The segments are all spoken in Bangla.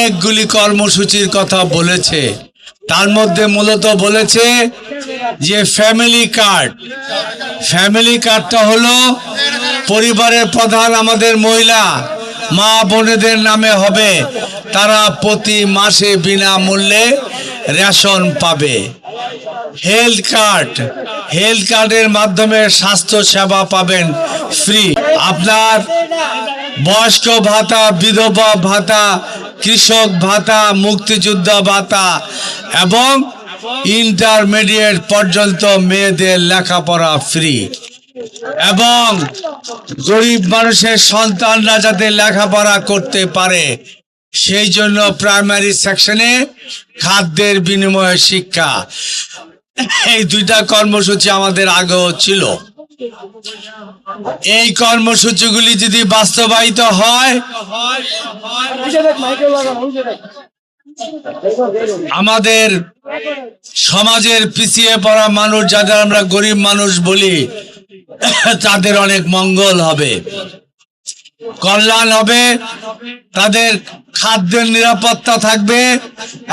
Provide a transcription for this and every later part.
অনেকগুলি কর্মসূচির কথা বলেছে। তার মধ্যে মূলত বলেছে যে ফ্যামিলি কার্ড। ফ্যামিলি কার্ডটা হলো পরিবারের প্রধান আমাদের মহিলা, মা বোনেদের নামে হবে। তারা প্রতি মাসে বিনামূল্যে রেশন পাবে। Health card. হেলথ কার্ডের মাধ্যমে স্বাস্থ্য সেবা পাবেন ফ্রি। আপনার বয়স্ক ভাতা, বিধবা ভাতা কৃষক ভাতা, মুক্তিযোদ্ধা ভাতা এবং ইন্টারমিডিয়েট পর্যন্ত মেয়েদের লেখাপড়া ফ্রি এবং গরিব মানুষের সন্তানরা যাতে লেখাপড়া করতে পারে, সেই জন্য প্রাইমারি সেকশনে খাদ্যের বিনিময়ে শিক্ষা। এই দুইটা কর্মসূচি আমাদের আগেও ছিল। এই কর্মসূচিগুলি যদি বাস্তবায়িত হয়, আমাদের সমাজের পিছিয়ে পড়া মানুষ, যাদের আমরা গরিব মানুষ বলি, তাদের অনেক মঙ্গল হবে। কল্যাণ হবে, তাদের খাদ্যের নিরাপত্তা থাকবে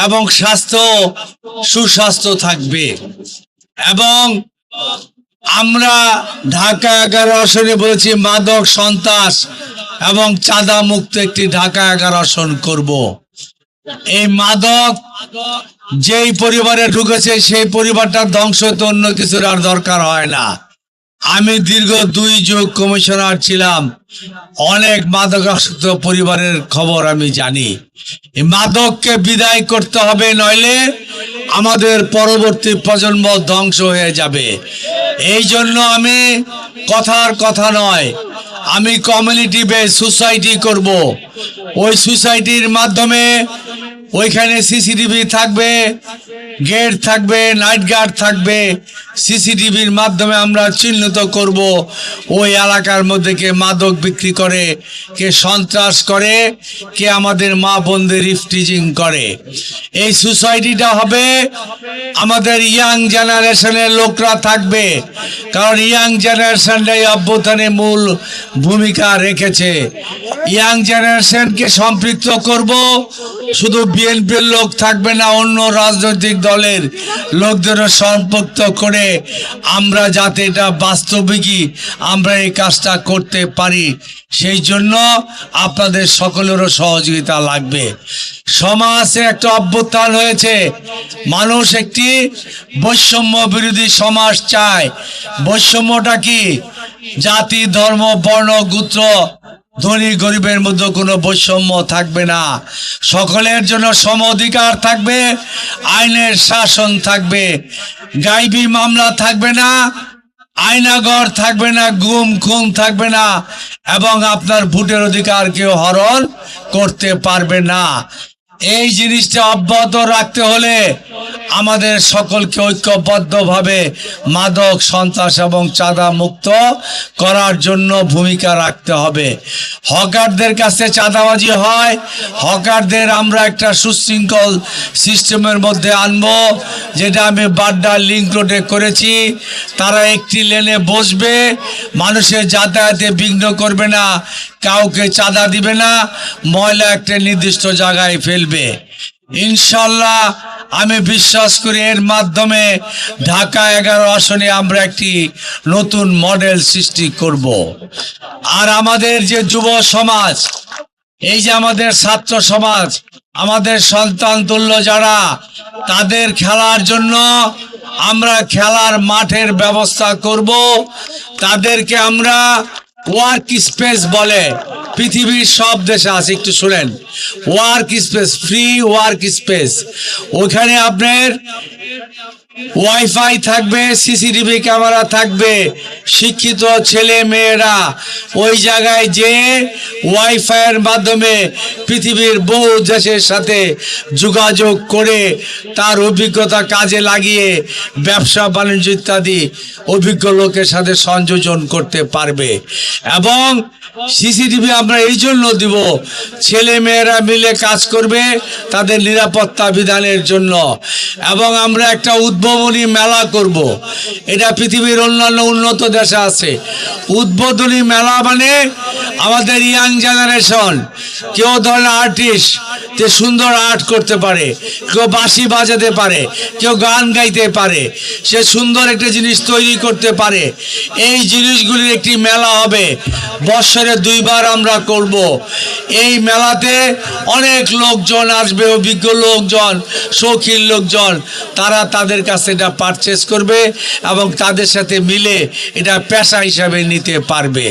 এবং স্বাস্থ্য সুস্বাস্থ্য থাকবে। এবং আমরা ঢাকা এগারো আসনে বলেছি মাদক সন্ত্রাস এবং চাঁদা মুক্ত একটি ঢাকা এগারো আসন করব। এই মাদক যেই পরিবারে ঢুকেছে, সেই পরিবারটা ধ্বংস তো অন্য কিছুর আর দরকার হয় না। আমি দীর্ঘ দুই যুগ কমিশনার ছিলাম। অনেক মাদকাসক্ত পরিবারের খবর আমি জানি। মাদককে বিদায় করতে হবে, নইলে আমাদের পরবর্তী প্রজন্ম ধ্বংস হয়ে যাবে। এই জন্য আমি কথার কথা নয়, আমি কমিউনিটি বেস সোসাইটি করব। ওই সোসাইটির মাধ্যমে ওইখানে সিসিটিভি থাকবে, গেট থাকবে, নাইট গার্ড থাকবে। সিসিটিভির মাধ্যমে আমরা চিহ্নিত করব ওই এলাকার মধ্যে কে মাদক বিক্রি করে, কে সন্ত্রাস করে, কে আমাদের মা বোনদের ইফটিজিং করে। এই সোসাইটিটা হবে আমাদের ইয়াং জেনারেশনের লোকরা থাকবে, কারণ ইয়াং জেনারেশনটাই অভ্যুত্থানে মূল ভূমিকা রেখেছে। ইয়াং জেনারেশনকে সম্পৃক্ত করব শুধু বিএনপির লোক থাকবে না, অন্য রাজনৈতিক দলের লোকদেরও সম্পৃক্ত করে আমরা যাতে এটা বাস্তবিকই আমরা এই কাজটা করতে পারি। সেই জন্য আপনাদের সকলেরও সহযোগিতা লাগবে। সমাজে একটা অভ্যুত্থান হয়েছে। মানুষ একটি বৈষম্য বিরোধী সমাজ চায়। বৈষম্যটা কি? জাতি, ধর্ম, বর্ণ, গোত্র ধনী গরিবের মধ্যে কোনো বৈষম্য থাকবে না। সকলের জন্য সম অধিকার থাকবে, আইনের শাসন থাকবে। গাইবি মামলা থাকবে না আয়নাগর থাকবে না, গুম খুম থাকবে না, এবং আপনার ভোটের অধিকার কেউ হরণ করতে পারবে না। এই জিনিসটা অব্যাহত রাখতে হলে আমাদের সকলকে ঐক্যবদ্ধভাবে মাদক, সন্ত্রাস এবং চাঁদা মুক্ত করার জন্য ভূমিকা রাখতে হবে। হকারদের কাছে চাঁদাবাজি হয়, হকারদের আমরা একটা সুশৃঙ্খল সিস্টেমের মধ্যে আনব, যেটা আমি বাড্ডা লিঙ্ক রোডে করেছি। তারা একটি লেনে বসবে, মানুষের যাতায়াতে বিঘ্ন করবে না। কাউকে চাঁদা দিবে না, ময়লা একটা নির্দিষ্ট জায়গায় ফেলবে। ইনশাল্লাহ আমি বিশ্বাস করি এর মাধ্যমে ঢাকা এগারো আসনে আমরা একটি নতুন মডেল সৃষ্টি করব। আর আমাদের যে যুব সমাজ, এই যে আমাদের ছাত্র সমাজ, আমাদের সন্তান তুল্য যারা, তাদের খেলার জন্য আমরা খেলার মাঠের ব্যবস্থা করব। তাদেরকে আমরা ওয়ার্ক স্পেস বলে। পৃথিবীর সব দেশে আছে, একটু শুনেন। Work space free work space ওখানে আপনার ওয়াইফাই থাকবে সিসিটিভি ক্যামেরা থাকবে, শিক্ষিত ছেলে মেয়েরা, ওই জায়গায় যে ওয়াইফাইয়ের মাধ্যমে পৃথিবীর বহু দেশের সাথে যোগাযোগ করে তার অভিজ্ঞতা কাজে লাগিয়ে ব্যবসা, বাণিজ্য ইত্যাদি অভিজ্ঞ লোকের সাথে সংযোজন করতে পারবে। এবং সিসিটিভি আমরা এই জন্য দিব, ছেলে মেয়েরা মিলে কাজ করবে তাদের নিরাপত্তা বিধানের জন্য। এবং আমরা একটা উদ্বোধন উদ্ভাবনী মেলা করব। এটা পৃথিবীর অন্যান্য উন্নত দেশে আছে উদ্বোধনী মেলা মানে আমাদের ইয়াং জেনারেশন কেউ ধরেন আর্টিস্ট যে সুন্দর আর্ট করতে পারে, কেউ বাঁশি বাজাতে পারে, কেউ গান গাইতে পারে, সে সুন্দর একটা জিনিস তৈরি করতে পারে। এই জিনিসগুলির একটি মেলা হবে, বৎসরে দুইবার আমরা করব। এই মেলাতে অনেক লোকজন আসবে, অভিজ্ঞ লোকজন, শৌখিন লোকজন, তারা তাদের কাছে এটা পারচেস করবে এবং তাদের সাথে মিলে এটা পেশা হিসাবে নিতে পারবে।